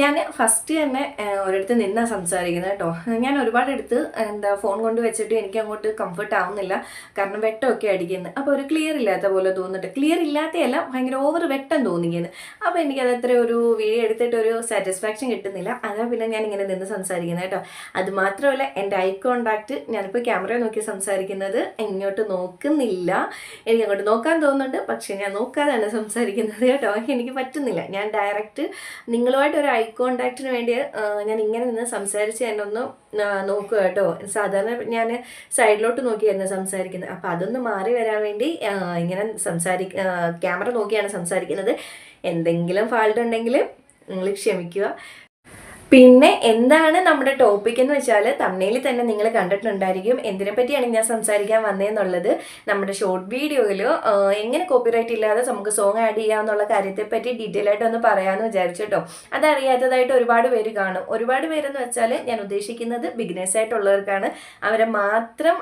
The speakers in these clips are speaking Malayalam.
ഞാൻ ഫസ്റ്റ് തന്നെ ഒരിടത്ത് നിന്നാണ് സംസാരിക്കുന്നത് കേട്ടോ ഞാൻ ഒരുപാട് എടുത്ത് എന്താ ഫോൺ കൊണ്ട് വെച്ചിട്ട് എനിക്ക് അങ്ങോട്ട് കംഫർട്ട് ആവുന്നില്ല. കാരണം വെട്ടമൊക്കെ അടിക്കുന്നത് അപ്പോൾ ഒരു ക്ലിയർ ഇല്ലാത്ത പോലെ തോന്നിട്ട് ക്ലിയർ ഇല്ലാത്തയല്ല ഭയങ്കര ഓവർ വെട്ടം തോന്നിക്കുന്നത് അപ്പോൾ എനിക്കത് അത്ര ഒരു വീഡിയോ എടുത്തിട്ട് ഒരു സാറ്റിസ്ഫാക്ഷൻ കിട്ടുന്നില്ല. അതാ പിന്നെ ഞാൻ ഇങ്ങനെ നിന്ന് സംസാരിക്കുന്നത് കേട്ടോ അത് മാത്രമല്ല എന്റെ ഐ കോണ്ടാക്ട് ഞാനിപ്പോൾ ക്യാമറ നോക്കി സംസാരിക്കുന്നത് ഇങ്ങോട്ട് നോക്കുന്നില്ല. എനിക്ക് അങ്ങോട്ട് നോക്കാൻ തോന്നുന്നുണ്ട്. പക്ഷേ ഞാൻ നോക്കാതെയാണ് സംസാരിക്കുന്നത് കേട്ടോ എനിക്ക് പറ്റുന്നില്ല. ഞാൻ ഡയറക്റ്റ് നിങ്ങളുമായിട്ട് ഒരു ഐ കോണ്ടാക്റ്റിന് വേണ്ടി ഞാൻ ഇങ്ങനെ നിന്ന് സംസാരിച്ച് എന്നെ ഒന്ന് നോക്കുക കേട്ടോ. സാധാരണ ഞാൻ സൈഡിലോട്ട് നോക്കിയായിരുന്നു സംസാരിക്കുന്നത്. അപ്പോൾ അതൊന്ന് മാറി വരാൻ വേണ്ടി ഇങ്ങനെ സംസാരി ക്യാമറ നോക്കിയാണ് സംസാരിക്കുന്നത്. എന്തെങ്കിലും ഫാൾട്ട് ഉണ്ടെങ്കിൽ നിങ്ങൾ ക്ഷമിക്കുക. പിന്നെ എന്താണ് നമ്മുടെ ടോപ്പിക് എന്ന് വെച്ചാൽ തമിഴിൽ തന്നെ നിങ്ങൾ കണ്ടിട്ടുണ്ടായിരിക്കും. എന്തിനെ പറ്റിയാണ് ഞാൻ സംസാരിക്കാൻ വന്നതെന്നുള്ളത് നമ്മുടെ ഷോർട്ട് വീഡിയോയിൽ എങ്ങനെ കോപ്പിറൈറ്റ് ഇല്ലാതെ നമുക്ക് സോങ് ആഡ് ചെയ്യാന്നുള്ള കാര്യത്തെ പറ്റി ഡീറ്റെയിൽ ആയിട്ട് ഒന്ന് പറയാമെന്ന് വിചാരിച്ചു കേട്ടോ അതറിയാത്തതായിട്ട് ഒരുപാട് പേര് കാണും. ഒരുപാട് പേരെന്ന് വെച്ചാൽ ഞാൻ ഉദ്ദേശിക്കുന്നത് ബിഗിനേഴ്സ് ആയിട്ടുള്ളവർക്കാണ്. അവരെ മാത്രം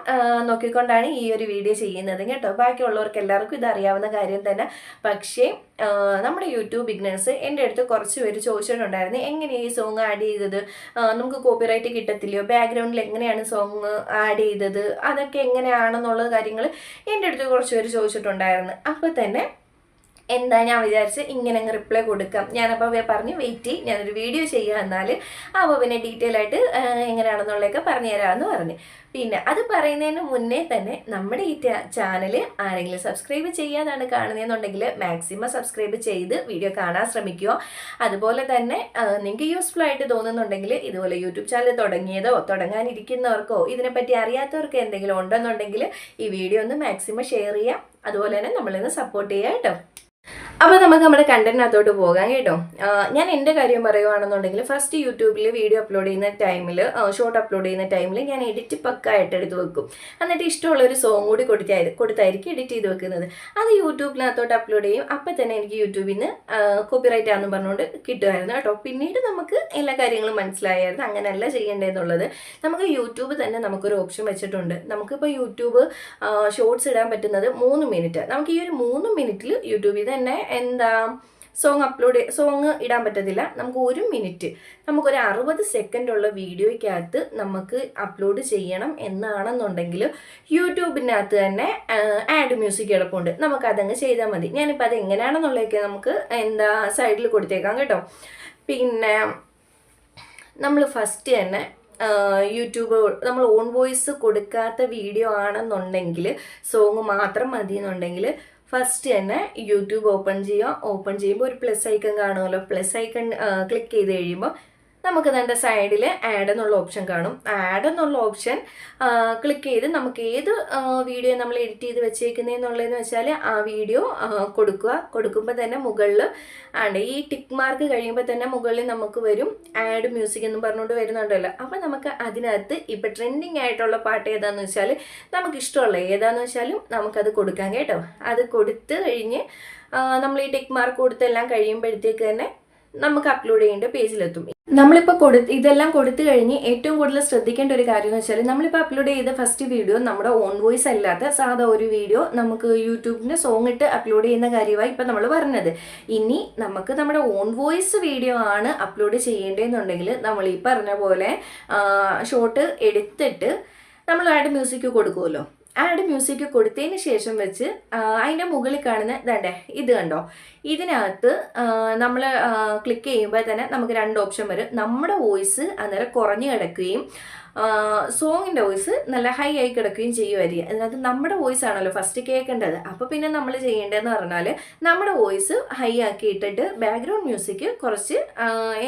നോക്കിക്കൊണ്ടാണ് ഈ ഒരു വീഡിയോ ചെയ്യുന്നത് കേട്ടോ. ബാക്കിയുള്ളവർക്ക് എല്ലാവർക്കും ഇത് അറിയാവുന്ന കാര്യം തന്നെ. പക്ഷേ നമ്മുടെ യൂട്യൂബ് ബിഗ്നേഴ്സ് എന്റെ അടുത്ത് കുറച്ച് പേര് ചോദിച്ചിട്ടുണ്ടായിരുന്നു എങ്ങനെയാണ് ഈ സോങ് ആഡ് ചെയ്തത്? നമുക്ക് കോപ്പിറൈറ്റ് കിട്ടത്തില്ലയോ? ബാക്ക്ഗ്രൗണ്ടിൽ എങ്ങനെയാണ് സോങ് ആഡ് ചെയ്തത്? അതൊക്കെ എങ്ങനെയാണെന്നുള്ള കാര്യങ്ങൾ എന്റെ അടുത്ത് കുറച്ച് പേര് ചോദിച്ചിട്ടുണ്ടായിരുന്നു. അപ്പോൾ തന്നെ എന്താ ഞാൻ വിചാരിച്ച് ഇങ്ങനെ അങ്ങ് റിപ്ലൈ കൊടുക്കാം. ഞാനപ്പോൾ പറഞ്ഞു വെയിറ്റ് ചെയ്യും ഞാനൊരു വീഡിയോ ചെയ്യുക എന്നാൽ അപ്പോൾ പിന്നെ ഡീറ്റെയിൽ ആയിട്ട് എങ്ങനെയാണെന്നുള്ളതൊക്കെ പറഞ്ഞു തരാമെന്ന് പറഞ്ഞു. പിന്നെ അത് പറയുന്നതിന് മുന്നേ തന്നെ നമ്മുടെ ഈ ചാനൽ ആരെങ്കിലും സബ്സ്ക്രൈബ് ചെയ്യാതാണ് കാണുന്നതെന്നുണ്ടെങ്കിൽ മാക്സിമം സബ്സ്ക്രൈബ് ചെയ്ത് വീഡിയോ കാണാൻ ശ്രമിക്കുക. അതുപോലെ തന്നെ നിങ്ങൾക്ക് യൂസ്ഫുൾ ആയിട്ട് തോന്നുന്നുണ്ടെങ്കിൽ ഇതുപോലെ യൂട്യൂബ് ചാനൽ തുടങ്ങിയതോ തുടങ്ങാനിരിക്കുന്നവർക്കോ ഇതിനെപ്പറ്റി അറിയാത്തവർക്ക് എന്തെങ്കിലും ഉണ്ടെന്നുണ്ടെങ്കിൽ ഈ വീഡിയോ ഒന്ന് മാക്സിമം ഷെയർ ചെയ്യാം. അതുപോലെ തന്നെ നമ്മളിന്ന് സപ്പോർട്ട് ചെയ്യാം കേട്ടോ. അപ്പോൾ നമുക്ക് നമ്മുടെ കണ്ടന്റിനകത്തോട്ട് പോകാം കേട്ടോ. ഞാൻ എന്റെ കാര്യം പറയുവാണെന്നുണ്ടെങ്കിൽ ഫസ്റ്റ് യൂട്യൂബിൽ വീഡിയോ അപ്ലോഡ് ചെയ്യുന്ന ടൈമിൽ ഷോർട്ട് അപ്ലോഡ് ചെയ്യുന്ന ടൈമിൽ ഞാൻ എഡിറ്റ് പക്കായിട്ട് എടുത്ത് വെക്കും. എന്നിട്ട് ഇഷ്ടമുള്ള ഒരു സോങ് കൂടി കൊടുത്തായി കൊടുത്തായിരിക്കും എഡിറ്റ് ചെയ്ത് വെക്കുന്നത്. അത് യൂട്യൂബിനകത്തോട്ട് അപ്ലോഡ് ചെയ്യും. അപ്പം തന്നെ എനിക്ക് യൂട്യൂബിൽ നിന്ന് കോപ്പിറൈറ്റ് ആണെന്ന് പറഞ്ഞുകൊണ്ട് കിട്ടുമായിരുന്നു കേട്ടോ. പിന്നീട് നമുക്ക് എല്ലാ കാര്യങ്ങളും മനസ്സിലായായിരുന്നു അങ്ങനെയല്ല ചെയ്യേണ്ടതെന്നുള്ളത്. നമുക്ക് യൂട്യൂബ് തന്നെ നമുക്കൊരു ഓപ്ഷൻ വെച്ചിട്ടുണ്ട്. നമുക്കിപ്പോൾ യൂട്യൂബ് ഷോർട്സ് ഇടാൻ പറ്റുന്നത് മൂന്ന് മിനിറ്റ് നമുക്ക് ഈ ഒരു മൂന്ന് മിനിറ്റിൽ യൂട്യൂബിൽ തന്നെ എന്താ സോങ് അപ്ലോഡ് സോങ് ഇടാൻ പറ്റത്തില്ല. നമുക്ക് ഒരു മിനിറ്റ് നമുക്കൊരു അറുപത് സെക്കൻഡ് ഉള്ള വീഡിയോയ്ക്കകത്ത് നമുക്ക് അപ്ലോഡ് ചെയ്യണം എന്നാണെന്നുണ്ടെങ്കിൽ യൂട്യൂബിനകത്ത് തന്നെ ആഡ് മ്യൂസിക് കിടപ്പുണ്ട് നമുക്ക് അതങ്ങ് ചെയ്താൽ മതി. ഞാനിപ്പോൾ അത് എങ്ങനെയാണെന്നുള്ളതൊക്കെ നമുക്ക് എന്താ സൈഡിൽ കൊടുത്തേക്കാം കേട്ടോ. പിന്നെ നമ്മൾ ഫസ്റ്റ് തന്നെ യൂട്യൂബ് നമ്മൾ ഓൺ വോയിസ് കൊടുക്കാത്ത വീഡിയോ ആണെന്നുണ്ടെങ്കിൽ സോങ് മാത്രം മതി എന്നുണ്ടെങ്കിൽ ഫസ്റ്റ് തന്നെ യൂട്യൂബ് ഓപ്പൺ ചെയ്യുക ഓപ്പൺ ചെയ്യുമ്പോൾ ഒരു പ്ലസ് ഐക്കൺ കാണുമല്ലോ. പ്ലസ് ഐക്കൺ ക്ലിക്ക് ചെയ്ത് കഴിയുമ്പോൾ നമുക്ക് തന്റെ സൈഡിൽ ആഡ് എന്നുള്ള ഓപ്ഷൻ കാണും. ആഡ് എന്നുള്ള ഓപ്ഷൻ ക്ലിക്ക് ചെയ്ത് നമുക്ക് ഏത് വീഡിയോ നമ്മൾ എഡിറ്റ് ചെയ്ത് വെച്ചേക്കുന്നതെന്നുള്ളതെന്ന് വെച്ചാൽ ആ വീഡിയോ കൊടുക്കുക. കൊടുക്കുമ്പോൾ തന്നെ മുകളിൽ ആണ് ഈ ടിക്ക് മാർക്ക് കഴിയുമ്പോൾ തന്നെ മുകളിൽ നമുക്ക് വരും. ആഡ് മ്യൂസിക് എന്ന് പറഞ്ഞുകൊണ്ട് വരുന്നുണ്ടല്ലോ. അപ്പോൾ നമുക്ക് അതിനകത്ത് ഇപ്പം ട്രെൻഡിങ് ആയിട്ടുള്ള പാട്ട് ഏതാന്ന് വെച്ചാൽ നമുക്ക് ഇഷ്ടമുള്ള ഏതാന്ന് വെച്ചാലും നമുക്കത് കൊടുക്കാം കേട്ടോ. അത് കൊടുത്ത് കഴിഞ്ഞ് നമ്മൾ ഈ ടിക്ക് മാർക്ക് കൊടുത്തെല്ലാം കഴിയുമ്പോഴത്തേക്ക് തന്നെ നമുക്ക് അപ്ലോഡ് ചെയ്യേണ്ട പേജിലെത്തും നമ്മളിപ്പോൾ കൊടു ഇതെല്ലാം കൊടുത്തു കഴിഞ്ഞ് ഏറ്റവും കൂടുതൽ ശ്രദ്ധിക്കേണ്ട ഒരു കാര്യം എന്ന് വെച്ചാൽ നമ്മളിപ്പോൾ അപ്ലോഡ് ചെയ്ത ഫസ്റ്റ് വീഡിയോ നമ്മുടെ ഓൺ വോയിസ് അല്ലാത്ത സാധാ ഒരു വീഡിയോ നമുക്ക് യൂട്യൂബിന് സോങ് ഇട്ട് അപ്ലോഡ് ചെയ്യുന്ന കാര്യമായി ഇപ്പം നമ്മൾ പറഞ്ഞത്. ഇനി നമുക്ക് നമ്മുടെ ഓൺ വോയിസ് വീഡിയോ ആണ് അപ്ലോഡ് ചെയ്യേണ്ടതെന്നുണ്ടെങ്കിൽ നമ്മൾ ഈ പറഞ്ഞ പോലെ ഷോട്ട് എടുത്തിട്ട് ആഡ് മ്യൂസിക് കൊടുക്കുമല്ലോ ആഡ് മ്യൂസിക് കൊടുത്തതിന് ശേഷം വെച്ച് അതിന്റെ മുകളിൽ കാണുന്ന ഇതണ്ടേ ഇത് കണ്ടോ? ഇതിനകത്ത് നമ്മൾ ക്ലിക്ക് ചെയ്യുമ്പോൾ തന്നെ നമുക്ക് രണ്ട് ഓപ്ഷൻ വരും. നമ്മുടെ വോയിസ് അന്നേരം കുറഞ്ഞു കിടക്കുകയും സോങ്ങിന്റെ വോയിസ് നല്ല ഹൈ ആയി കിടക്കുകയും ചെയ്യുമായിരിക്കും. അതിനകത്ത് നമ്മുടെ വോയിസ് ആണല്ലോ ഫസ്റ്റ് കേൾക്കേണ്ടത്. അപ്പോൾ പിന്നെ നമ്മൾ ചെയ്യേണ്ടതെന്ന് പറഞ്ഞാൽ നമ്മുടെ വോയിസ് ഹൈ ആക്കി ഇട്ടിട്ട് ബാക്ക്ഗ്രൗണ്ട് മ്യൂസിക് കുറച്ച്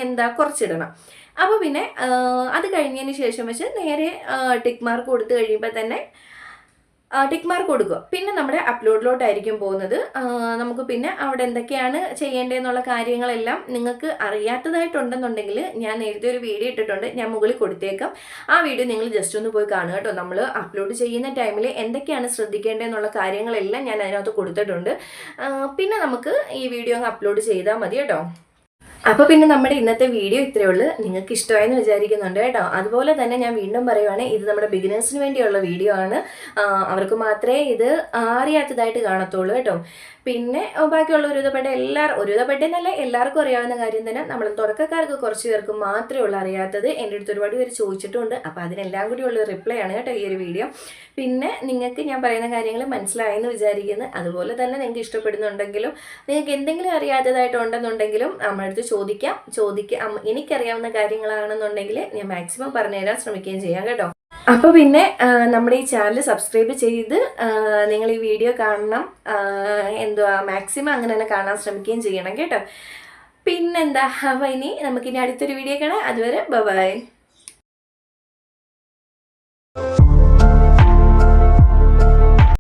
എന്താ കുറച്ചിടണം. അപ്പോൾ പിന്നെ അത് കഴിഞ്ഞതിന് ശേഷം വെച്ച് നേരെ ടിക്ക് മാർക്ക് കൊടുത്തു കഴിയുമ്പോൾ തന്നെ ടിക്ക് മാർക്ക് കൊടുക്കുക. പിന്നെ നമ്മുടെ അപ്ലോഡിലോട്ടായിരിക്കും പോകുന്നത്. നമുക്ക് പിന്നെ അവിടെ എന്തൊക്കെയാണ് ചെയ്യേണ്ടതെന്നുള്ള കാര്യങ്ങളെല്ലാം നിങ്ങൾക്ക് അറിയാത്തതായിട്ടുണ്ടെന്നുണ്ടെങ്കിൽ ഞാൻ നേരത്തെ ഒരു വീഡിയോ ഇട്ടിട്ടുണ്ട്. ഞാൻ മുകളിൽ കൊടുത്തേക്കാം. ആ വീഡിയോ നിങ്ങൾ ജസ്റ്റ് ഒന്ന് പോയി കാണുക കേട്ടോ. നമ്മൾ അപ്ലോഡ് ചെയ്യുന്ന ടൈമിൽ എന്തൊക്കെയാണ് ശ്രദ്ധിക്കേണ്ടതെന്നുള്ള കാര്യങ്ങളെല്ലാം ഞാൻ അതിനകത്ത് കൊടുത്തിട്ടുണ്ട്. പിന്നെ നമുക്ക് ഈ വീഡിയോ അങ്ങ് അപ്ലോഡ് ചെയ്താൽ മതി കേട്ടോ. അപ്പോൾ പിന്നെ നമ്മുടെ ഇന്നത്തെ വീഡിയോ ഇത്രയേ ഉള്ളൂ. നിങ്ങൾക്ക് ഇഷ്ടമായെന്ന് വിചാരിക്കുന്നുണ്ട് കേട്ടോ. അതുപോലെ തന്നെ ഞാൻ വീണ്ടും പറയുവാണ് ഇത് നമ്മുടെ ബിഗിനേഴ്സിന് വേണ്ടിയുള്ള വീഡിയോ ആണ്. അവർക്ക് മാത്രമേ ഇത് അറിയാത്തതായിട്ട് കാണത്തുള്ളൂ കേട്ടോ. പിന്നെ ബാക്കിയുള്ള ഒരുവിധപ്പെട്ട എല്ലാവരും ഒരുവിധപ്പെട്ടെന്നല്ല എല്ലാവർക്കും അറിയാവുന്ന കാര്യം തന്നെ നമ്മൾ തുടക്കക്കാർക്ക് കുറച്ച് പേർക്ക് മാത്രമേ ഉള്ളൂ അറിയാത്തത്. എന്റെ അടുത്ത് ഒരുപാട് പേര് ചോദിച്ചിട്ടുണ്ട്. അപ്പോൾ അതിനെല്ലാം കൂടി ഉള്ള റിപ്ലൈ ആണ് കേട്ടോ ഈ ഒരു വീഡിയോ പിന്നെ നിങ്ങൾക്ക് ഞാൻ പറയുന്ന കാര്യങ്ങൾ മനസ്സിലായെന്ന് വിചാരിക്കുന്നു. അതുപോലെ തന്നെ നിങ്ങൾക്ക് ഇഷ്ടപ്പെടുന്നുണ്ടെങ്കിലും നിങ്ങൾക്ക് എന്തെങ്കിലും അറിയാത്തതായിട്ടുണ്ടെന്നുണ്ടെങ്കിലും നമ്മുടെ ചോദിക്കാം. ചോദിക്കാം എനിക്കറിയാവുന്ന കാര്യങ്ങളാണെന്നുണ്ടെങ്കിൽ ഞാൻ മാക്സിമം പറഞ്ഞുതരാൻ ശ്രമിക്കുകയും ചെയ്യാം കേട്ടോ. അപ്പോൾ പിന്നെ നമ്മുടെ ഈ ചാനൽ സബ്സ്ക്രൈബ് ചെയ്ത് നിങ്ങൾ ഈ വീഡിയോ കാണണം. എന്തുവാ മാക്സിമം അങ്ങനെ തന്നെ കാണാൻ ശ്രമിക്കുകയും ചെയ്യണം കേട്ടോ. പിന്നെന്താ അപ്പോൾ ഇനി നമുക്കിനി അടുത്തൊരു വീഡിയോ കാണാം. അതുവരെ ബൈ